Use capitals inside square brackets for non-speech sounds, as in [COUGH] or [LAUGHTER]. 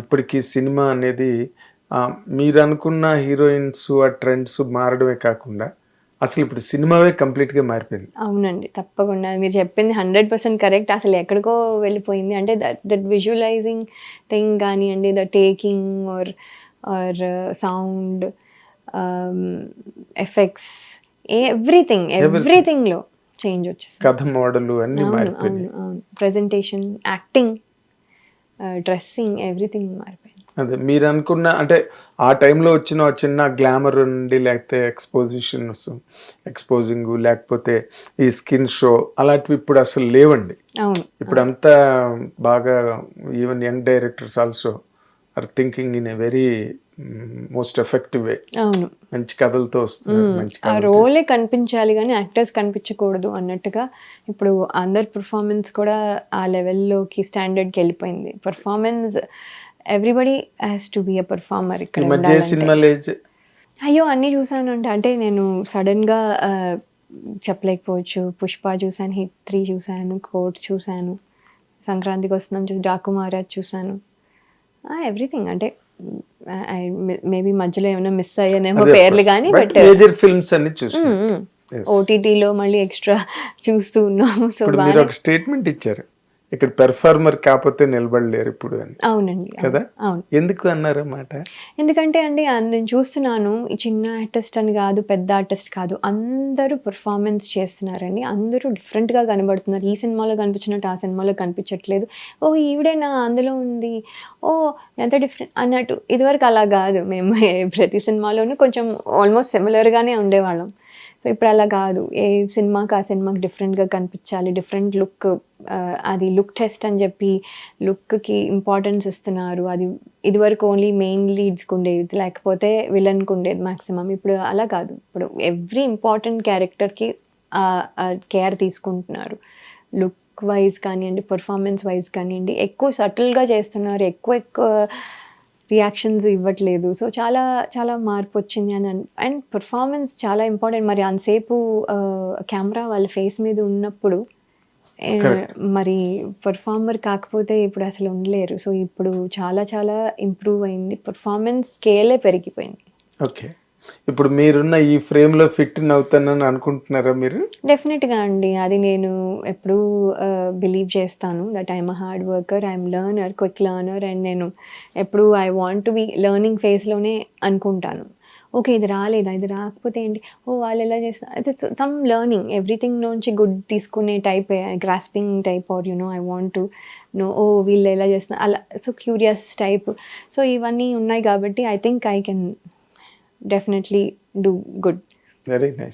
ఇప్పటికీ సినిమా అనేది మీరు అనుకున్న హీరోయిన్స్ ఆ ట్రెండ్స్ మారడమే కాకుండా అసలు ఇప్పుడు సినిమావే కంప్లీట్గా మారిపోయింది. అవునండి తప్పకుండా. మీరు చెప్పింది హండ్రెడ్ పర్సెంట్ కరెక్ట్. అసలు ఎక్కడికో వెళ్ళిపోయింది. అంటే దట్ దట్ విజువలైజింగ్ థింగ్ కానివ్వండి the taking R R sound effects everything ఎవ్రీథింగ్లో change వచ్చేసింది. కథ మోడలు అన్ని అవును ప్రజెంటేషన్ యాక్టింగ్ డ్రెస్సింగ్ ఎవ్రీథింగ్ మారిపోయింది. అదే మీరు అనుకున్న అంటే ఆ టైంలో వచ్చిన చిన్న గ్లామర్ ఉండి లేకపోతే ఎక్స్పోజిషన్స్ ఎక్స్పోజింగ్ లేకపోతే ఈ స్కిన్ షో అలాంటివి ఇప్పుడు అసలు లేవండి. అవును. ఇప్పుడు అంతా బాగా even young directors also are thinking in a very most effective way. అవును. మంచి కథలతో మంచి ఆ రోలే కనిపించాలి కానీ యాక్టర్స్ కనిపించకూడదు అన్నట్టుగా ఇప్పుడు అందరి పర్ఫార్మెన్స్ కూడా ఆ లెవెల్లోకి స్టాండర్డ్కి వెళ్ళిపోయింది. Performance everybody has to be a performer ఇక్కడ అయ్యో అన్నీ చూసాను అంటే అంటే నేను సడన్గా చెప్పలేకపోవచ్చు. పుష్ప చూశాను హిట్ త్రీ చూశాను కోట్ చూశాను సంక్రాంతికి వస్తున్నాం చూసి డాకు మహారాజ్ చూశాను. ఎవ్రీథింగ్ అంటే మేబీ మధ్యలో ఏమైనా మిస్ అయ్యానేమో పేర్లు. కానీ బట్ మేజర్ ఫిల్మ్స్ అన్ని Yes. ఓటీటీలో మళ్ళీ ఎక్స్ట్రా [LAUGHS] చూస్తూ ఉన్నాము సో మీరు ఒక స్టేట్మెంట్ ఇచ్చారు ఇక్కడ పెర్ఫార్మర్ కాకపోతే నిలబడలేరు ఇప్పుడు అని. అవునండి అవును, కదా? అవును. ఎందుకు అన్నారన్నమాట ఎందుకంటే అండి నేను చూస్తున్నాను ఈ చిన్న ఆర్టిస్ట్ అని కాదు పెద్ద ఆర్టిస్ట్ కాదు అందరూ పర్ఫార్మెన్స్ చేస్తున్నారండి. అందరూ డిఫరెంట్గా కనబడుతున్నారు. ఈ సినిమాలో కనిపించినట్టు ఆ సినిమాలో కనిపించట్లేదు. ఓ ఈవిడేనా? అందులో ఉంది. ఓ ఎంత డిఫరెంట్ అన్నట్టు. ఇదివరకు అలా కాదు. మేము ప్రతి సినిమాలోనూ కొంచెం ఆల్మోస్ట్ సిమిలర్గానే ఉండేవాళ్ళం. సో ఇప్పుడు అలా కాదు. ఏ సినిమాకి ఆ సినిమాకి డిఫరెంట్గా కనిపించాలి. డిఫరెంట్ లుక్ అది లుక్ టెస్ట్ అని చెప్పి లుక్కి ఇంపార్టెన్స్ ఇస్తున్నారు. అది ఇదివరకు ఓన్లీ మెయిన్ లీడ్స్కి ఉండేది. లేకపోతే విలన్కి ఉండేది మ్యాక్సిమం ఇప్పుడు అలా కాదు. ఇప్పుడు ఎవ్రీ ఇంపార్టెంట్ క్యారెక్టర్కి కేర్ తీసుకుంటున్నారు. లుక్ వైజ్ కానివ్వండి పర్ఫార్మెన్స్ వైజ్ కానివ్వండి ఎక్కువ సటిల్గా చేస్తున్నారు. ఎక్కువ ఎక్కువ రియాక్షన్స్ ఇవ్వట్లేదు. సో చాలా చాలా మార్పు వచ్చింది. అని అండ్ పర్ఫార్మెన్స్ చాలా ఇంపార్టెంట్ మరి అంతసేపు కెమెరా వాళ్ళ ఫేస్ మీద ఉన్నప్పుడు మరి పర్ఫార్మర్ కాకపోతే ఇప్పుడు అసలు ఉండలేరు. సో ఇప్పుడు చాలా చాలా ఇంప్రూవ్ అయింది. పర్ఫార్మెన్స్ స్కేలే పెరిగిపోయింది. ఓకే ఇప్పుడు మీరున్న ఈ ఫ్రేమ్లో ఫిట్ అవుతానని అనుకుంటున్నారా మీరు? డెఫినెట్గా అండి. అది నేను ఎప్పుడూ బిలీవ్ చేస్తాను that I'm hard worker I'm learner quick learner and నేను ఎప్పుడు I want to be learning ఫేజ్లోనే అనుకుంటాను. ఓకే ఇది రాలేదా? ఇది రాకపోతే ఏంటి? ఓ వాళ్ళు ఎలా చేస్తారు సమ్ లర్నింగ్ ఎవ్రీథింగ్ నుంచి గుడ్ తీసుకునే type grasping type are you know I want to know ఓ వీళ్ళు ఎలా చేస్తున్నారు అలా సో క్యూరియస్ టైప్ సో ఇవన్నీ ఉన్నాయి కాబట్టి I think I can definitely do good very nice